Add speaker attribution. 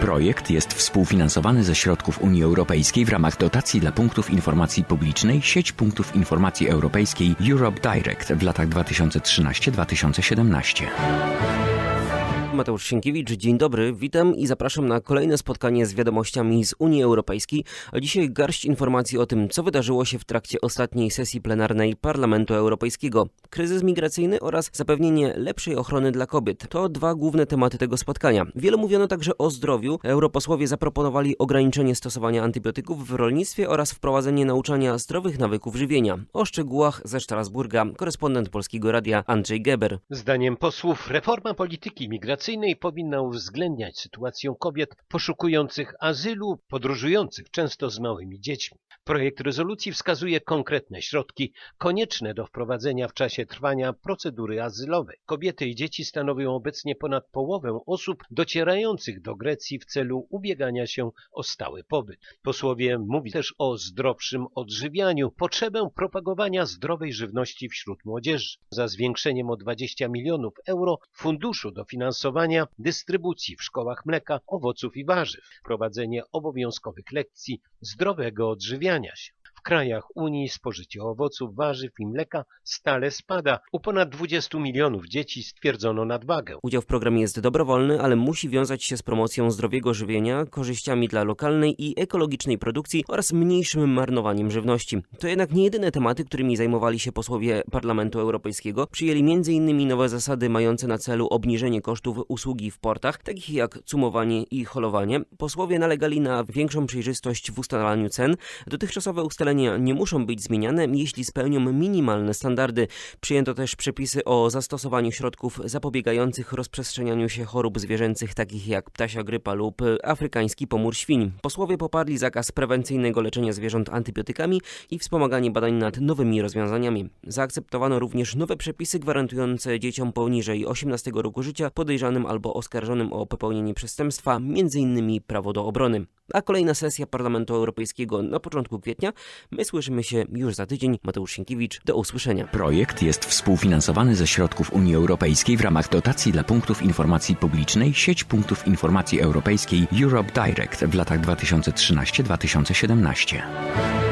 Speaker 1: Projekt jest współfinansowany ze środków Unii Europejskiej w ramach dotacji dla punktów informacji publicznej sieć punktów informacji europejskiej Europe Direct w latach 2013-2017.
Speaker 2: Mateusz Sienkiewicz, dzień dobry, witam i zapraszam na kolejne spotkanie z wiadomościami z Unii Europejskiej, dzisiaj garść informacji o tym, co wydarzyło się w trakcie ostatniej sesji plenarnej Parlamentu Europejskiego. Kryzys migracyjny oraz zapewnienie lepszej ochrony dla kobiet to dwa główne tematy tego spotkania. Wiele mówiono także o zdrowiu. Europosłowie zaproponowali ograniczenie stosowania antybiotyków w rolnictwie oraz wprowadzenie nauczania zdrowych nawyków żywienia. O szczegółach ze Strasburga korespondent Polskiego Radia Andrzej Geber.
Speaker 3: Zdaniem posłów reforma polityki migracyjnej powinna uwzględniać sytuację kobiet poszukujących azylu, podróżujących często z małymi dziećmi. Projekt rezolucji wskazuje konkretne środki konieczne do wprowadzenia w czasie trwania procedury azylowej. Kobiety i dzieci stanowią obecnie ponad połowę osób docierających do Grecji w celu ubiegania się o stały pobyt. Posłowie mówi też o zdrowszym odżywianiu, potrzebę propagowania zdrowej żywności wśród młodzieży. Za zwiększeniem o 20 milionów euro funduszu dofinansowania dystrybucji w szkołach mleka, owoców i warzyw, wprowadzenie obowiązkowych lekcji zdrowego odżywiania się. Krajach Unii spożycie owoców, warzyw i mleka stale spada. U ponad 20 milionów dzieci stwierdzono nadwagę.
Speaker 2: Udział w programie jest dobrowolny, ale musi wiązać się z promocją zdrowiego żywienia, korzyściami dla lokalnej i ekologicznej produkcji oraz mniejszym marnowaniem żywności. To jednak nie jedyne tematy, którymi zajmowali się posłowie Parlamentu Europejskiego. Przyjęli m.in. nowe zasady mające na celu obniżenie kosztów usługi w portach, takich jak cumowanie i holowanie. Posłowie nalegali na większą przejrzystość w ustalaniu cen. Dotychczasowe ustalenia nie muszą być zmieniane, jeśli spełnią minimalne standardy. Przyjęto też przepisy o zastosowaniu środków zapobiegających rozprzestrzenianiu się chorób zwierzęcych, takich jak ptasia grypa lub afrykański pomór świń. Posłowie poparli zakaz prewencyjnego leczenia zwierząt antybiotykami i wspomaganie badań nad nowymi rozwiązaniami. Zaakceptowano również nowe przepisy gwarantujące dzieciom poniżej 18 roku życia podejrzanym albo oskarżonym o popełnienie przestępstwa, m.in. prawo do obrony. A kolejna sesja Parlamentu Europejskiego na początku kwietnia. My słyszymy się już za tydzień. Mateusz Sienkiewicz, do usłyszenia.
Speaker 1: Projekt jest współfinansowany ze środków Unii Europejskiej w ramach dotacji dla punktów informacji publicznej sieć punktów informacji europejskiej Europe Direct w latach 2013-2017.